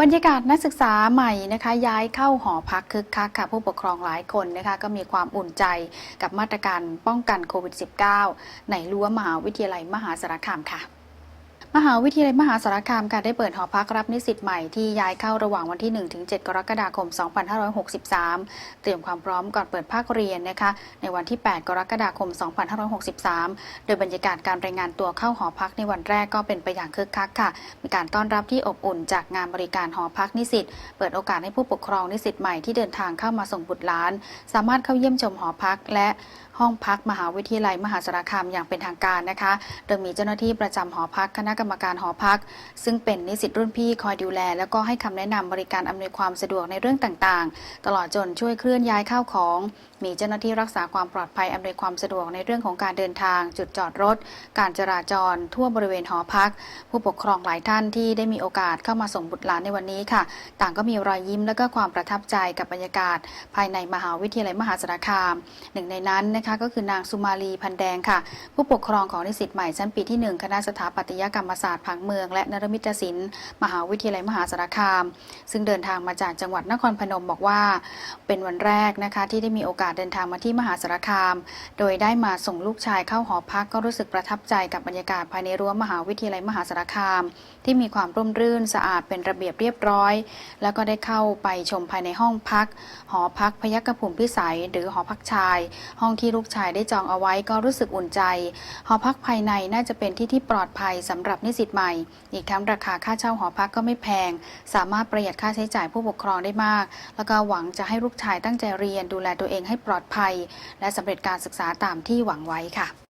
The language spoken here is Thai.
บรรยากาศนักศึกษาใหม่นะคะ ย้ายเข้าหอพักคึกคักค่ะผู้ปกครองหลายคนนะคะก็มีความอุ่นใจกับมาตรการป้องกันโควิด -19 ในรั้วมหาวิทยาลัยมหาสารคามค่ะ มหาวิทยาลัยมหาสารคามค่ะได้เปิดหอพักรับนิสิตใหม่ที่ย้ายเข้าระหว่างวันที่1-7กรกฎาคม 2563 เตรียมความพร้อมก่อนเปิดภาคเรียนนะคะในวันที่ 8 กรกฎาคม 2563 โดยบรรยากาศการรายงานตัวเข้าหอพักในวันแรกก็เป็นไปอย่างคึกคักค่ะ มีการต้อนรับที่อบอุ่นจากงานบริการหอพักนิสิต เปิดโอกาสให้ผู้ปกครองนิสิตใหม่ที่เดินทางเข้ามาส่งบุตรหลาน สามารถเข้าเยี่ยมชมหอพักและห้องพักมหาวิทยาลัยมหาสารคามอย่างเป็นทางการนะคะ โดยมีเจ้าหน้าที่ประจำหอพักคณะกรรมการหอพัก ซึ่งเป็นนิสิตรุ่นพี่คอยดูแล แล้วก็ให้คำแนะนำบริการอำนวยความสะดวกในเรื่องต่างๆ ตลอดจนช่วยเคลื่อนย้ายข้าวของ มีเจ้าหน้าที่รักษาความปลอดภัยอำนวยความสะดวกในเรื่องของการเดินทาง จุดจอดรถ การจราจร ทั่วบริเวณหอพัก ผู้ปกครองหลายท่านที่ได้มีโอกาสเข้ามาส่งบุตรหลานในวันนี้ค่ะ ต่างก็มีรอยยิ้มและก็ความประทับใจกับบรรยากาศ ภายในมหาวิทยาลัยมหาสารคาม หนึ่งในนั้นนะคะก็คือนางสุมาลีพันแดงค่ะ ผู้ปกครองของนิสิตใหม่ชั้นปีที่ 1 คณะสถาปัตยกรรมศาสตร์ผังเมือง และนรมิตศิลป์มหาวิทยาลัยมหาสารคาม ซึ่งเดินทางมาจากจังหวัดนครพนมบอกว่า เป็นวันแรกนะคะที่ได้มีโอกาสเดินทางมาที่มหาสารคาม โดยได้มาส่งลูกชายเข้าหอพักก็รู้สึกประทับใจกับบรรยากาศภายในรั้วมหาวิทยาลัยมหาสารคาม ที่มีความร่มรื่นสะอาดเป็นระเบียบเรียบร้อย แล้วก็ได้เข้าไปชมภายในห้องพัก หอพักพยัคฆภูมิพิสัย หรือหอพักชาย ห้องที่ลูกชายได้จองเอาไว้ก็รู้สึกอุ่นใจ หอพักภายในน่าจะเป็นที่ที่ปลอดภัยสำหรับรับนิสิตใหม่ อีกทั้งราคาค่าเช่าหอพักก็ไม่แพง สามารถประหยัดค่าใช้จ่ายผู้ปกครองได้มาก แล้วก็หวังจะให้ลูกชายตั้งใจเรียนดูแลตัวเองให้ปลอดภัย และสำเร็จการศึกษาตามที่หวังไว้ค่ะ